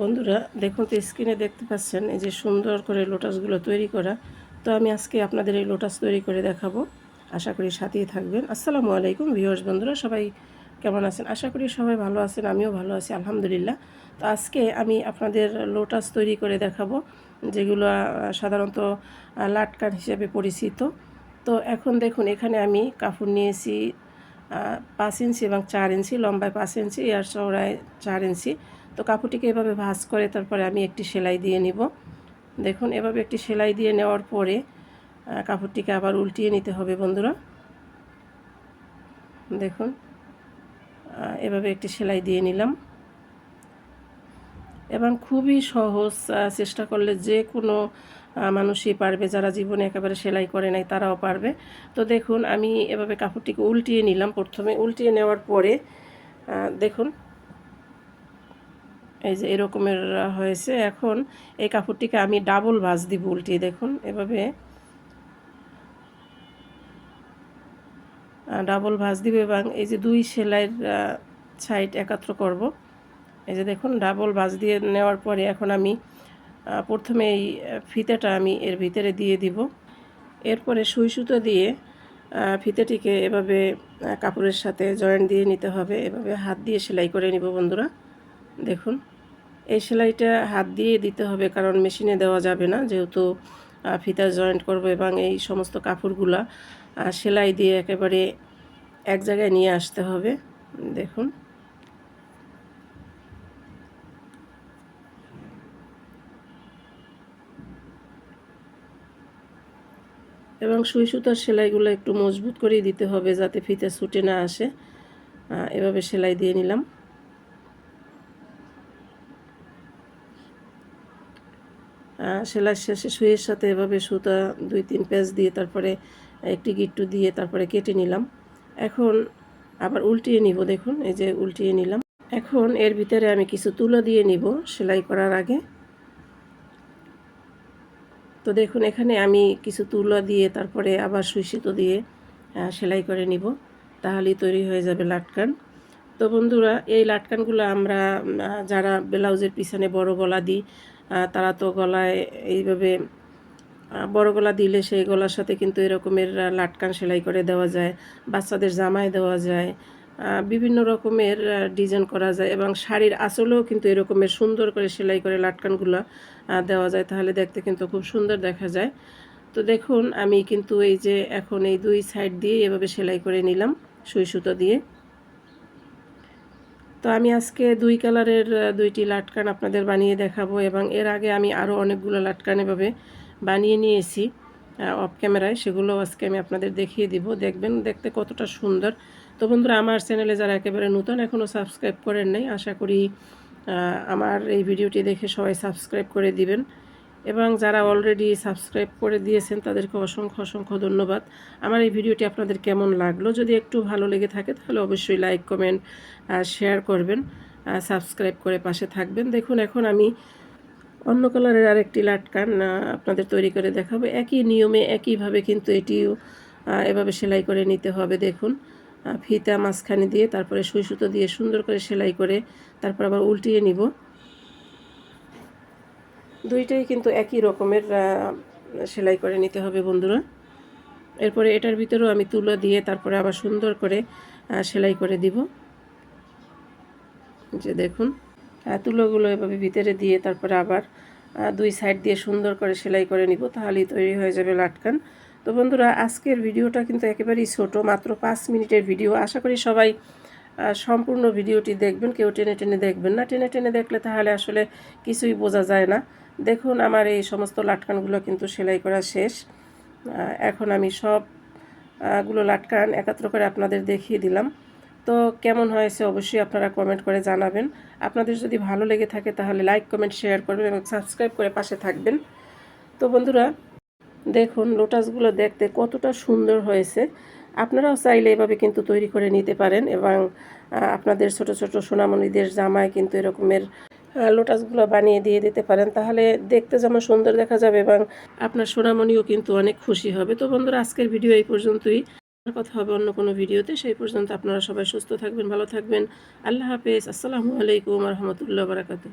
বন্ধুরা, দেখুন তো স্ক্রিনে দেখতে পাচ্ছেন এই যে সুন্দর করে লোটাসগুলো তৈরি করা। তো আমি আজকে আপনাদের এই লোটাস তৈরি করে দেখাবো। আশা করি সাথেই থাকবেন। আসসালামু আলাইকুম ভিউয়ার্স বন্ধুরা, সবাই কেমন আছেন? আশা করি সবাই ভালো আছেন, আমিও ভালো আছি, আলহামদুলিল্লাহ। তো আজকে আমি আপনাদের লোটাস তৈরি করে দেখাবো, যেগুলো সাধারণত লাটকান হিসেবে পরিচিত। তো এখন দেখুন, এখানে আমি কাপড় নিয়েছি পাঁচ ইঞ্চি এবং চার ইঞ্চি, লম্বায় পাঁচ ইঞ্চি আর চওড়ায় চার ইঞ্চি। তো কাপড়টিকে এভাবে ভাঁজ করে তারপরে আমি একটি সেলাই দিয়ে নিব। দেখুন, এভাবে একটি সেলাই দিয়ে নেওয়ার পরে কাপড়টিকে আবার উল্টিয়ে নিতে হবে বন্ধুরা। দেখুন এভাবে একটি সেলাই দিয়ে নিলাম। এবং খুবই সহজ চেষ্টা করলে যে কোনো মানুষই পারবে, যারা জীবনে একেবারে সেলাই করে নাই, তারাও পারবে। তো দেখুন, আমি এভাবে কাপড়টিকে উল্টিয়ে নিলাম প্রথমে। উল্টিয়ে নেওয়ার পরে দেখুন এই যে এরকমের হয়েছে। এখন এই কাপড়টিকে আমি ডাবল ভাঁজ দিব উল্টিয়ে দেখুন, এভাবে। ডাবল ভাঁজ দিব এবং এই যে দুই সেলাইয়ের সাইড একাত্র করব। এই যে দেখুন ডাবল ভাঁজ দিয়ে নেওয়ার পরে এখন আমি প্রথমে এই ফিতেটা আমি এর ভিতরে দিয়ে দিব। এরপরে সুই সুতো দিয়ে ফিতেটিকে এভাবে কাপড়ের সাথে জয়েন্ট দিয়ে নিতে হবে। এভাবে হাত দিয়ে সেলাই করে নিব বন্ধুরা। দেখুন। এই সেলাইটা হাত দিয়ে দিতে হবে, কারণ মেশিনে দেওয়া যাবে না। যেহেতু ফিতা জয়েন্ট করব এবং এই সমস্ত কাপড়গুলা সেলাই দিয়ে একেবারে এক জায়গায় নিয়ে আসতে হবে। দেখুন। এবং সুই সুতার সেলাইগুলো একটু মজবুত করেই দিতে হবে, যাতে ফিতে ছুটে না আসে। এভাবে সেলাই দিয়ে নিলাম। সেলাই শেষে সুইয়ের সাথে এভাবে সুতা দুই তিন পেঁচ দিয়ে তারপরে একটি গিট্টু দিয়ে তারপরে কেটে নিলাম। এখন আবার উল্টিয়ে নিব, দেখুন, এই যে উল্টিয়ে নিলাম। এখন এর ভিতরে আমি কিছু তুলো দিয়ে নিব সেলাই করার আগে। তো দেখুন, এখানে আমি কিছু তুলো দিয়ে তারপরে আবার সুই সুতো দিয়ে সেলাই করে নিব, তাহলেই তৈরি হয়ে যাবে লাটকান। তো বন্ধুরা, এই লাটকানগুলো আমরা যারা ব্লাউজের পিছনে বড় গলা দিই তারা তো গলায় এইভাবে বড় গলা দিলে সেই গলার সাথে কিন্তু এরকমের লাটকান সেলাই করে দেওয়া যায়, বাচ্চাদের জামায় দেওয়া যায় বিভিন্ন রকমের ডিজাইন করা যায় এবং শাড়ির আঁচলেও কিন্তু এরকমের সুন্দর করে সেলাই করে লাটকানগুলো দেওয়া যায়। তাহলে দেখতে কিন্তু খুব সুন্দর দেখা যায়। তো দেখুন, আমি কিন্তু এই যে এখন এই দুই সাইড দিয়ে এভাবে সেলাই করে নিলাম, সুই সুতো দিয়ে। তো আমি আজকে দুই কালারের দুইটি লাটকান আপনাদের বানিয়ে দেখাবো এবং এর আগে আমি আরও অনেকগুলো লাটকান এভাবে বানিয়ে নিয়েছি অফ ক্যামেরায় সেগুলো আজকে আমি আপনাদের দেখিয়ে দিব। দেখবেন দেখতে কতটা সুন্দর। তো বন্ধুরা, আমার চ্যানেলে যারা একেবারে নতুন এখনও সাবস্ক্রাইব করেন নাই, আশা করি আমার এই ভিডিওটি দেখে সবাই সাবস্ক্রাইব করে দিবেন। এবং যারা অলরেডি সাবস্ক্রাইব করে দিয়েছেন, তাদেরকে অসংখ্য অসংখ্য ধন্যবাদ। আমার এই ভিডিওটি আপনাদের কেমন লাগল? যদি একটু ভালো লেগে থাকে, তাহলে অবশ্যই লাইক কমেন্ট শেয়ার করবেন সাবস্ক্রাইব করে পাশে থাকবেন। দেখুন, এখন আমি অন্য কালারের আরেকটি লাটকান আপনাদের তৈরি করে দেখাবো। একই নিয়মে, একইভাবে কিন্তু এটিও এভাবে সেলাই করে নিতে হবে। দেখুন ফিতা মাঝখানে দিয়ে, তারপরে সুই সুতো দিয়ে সুন্দর করে সেলাই করে, তারপর আবার উল্টিয়ে নিব। দুইটাই কিন্তু একই রকমের সেলাই করে নিতে হবে বন্ধুরা। এরপরে এটার ভিতরেও আমি তুলো দিয়ে তারপরে আবার সুন্দর করে সেলাই করে দিব। যে দেখুন তুলোগুলো এভাবে ভিতরে দিয়ে তারপরে আবার দুই সাইড দিয়ে সুন্দর করে সেলাই করে নিব, তাহলেই তৈরি হয়ে যাবে লাটকান। তো বন্ধুরা, আজকের ভিডিওটা কিন্তু একেবারেই ছোট, মাত্র পাঁচ মিনিটের ভিডিও। আশা করি সবাই সম্পূর্ণ ভিডিওটি দেখবেন, কেউ টেনে টেনে দেখবেন না। টেনে টেনে দেখলে তাহলে আসলে কিছুই বোঝা যায় না। দেখুন, আমার এই সমস্ত লাটকানগুলো কিন্তু সেলাই করা শেষ। এখন আমি সবগুলো লাটকান একাত্র করে আপনাদের দেখিয়ে দিলাম। তো কেমন হয়েছে অবশ্যই আপনারা কমেন্ট করে জানাবেন। আপনাদের যদি ভালো লেগে থাকে তাহলে লাইক কমেন্ট শেয়ার করবেন এবং সাবস্ক্রাইব করে পাশে থাকবেন। তো বন্ধুরা, দেখুন লোটাসগুলো দেখতে কতটা সুন্দর হয়েছে। আপনারাও চাইলে এভাবে কিন্তু তৈরি করে নিতে পারেন এবং আপনাদের ছোট ছোট সোনামণিদের জামায় কিন্তু এরকমের লোটাসগুলো বানিয়ে দিয়ে দিতে পারেন। তাহলে দেখতে যেমন সুন্দর দেখা যাবে এবং আপনার সোনামণিও কিন্তু অনেক খুশি হবে। তো বন্ধুরা, আজকের ভিডিও এই পর্যন্তই। কথা হবে অন্য কোনো ভিডিওতে। সেই পর্যন্ত আপনারা সবাই সুস্থ থাকবেন, ভালো থাকবেন। আল্লাহ হাফেজ। আসসালামু আলাইকুম রহমতুল্লাহ বারাকাতু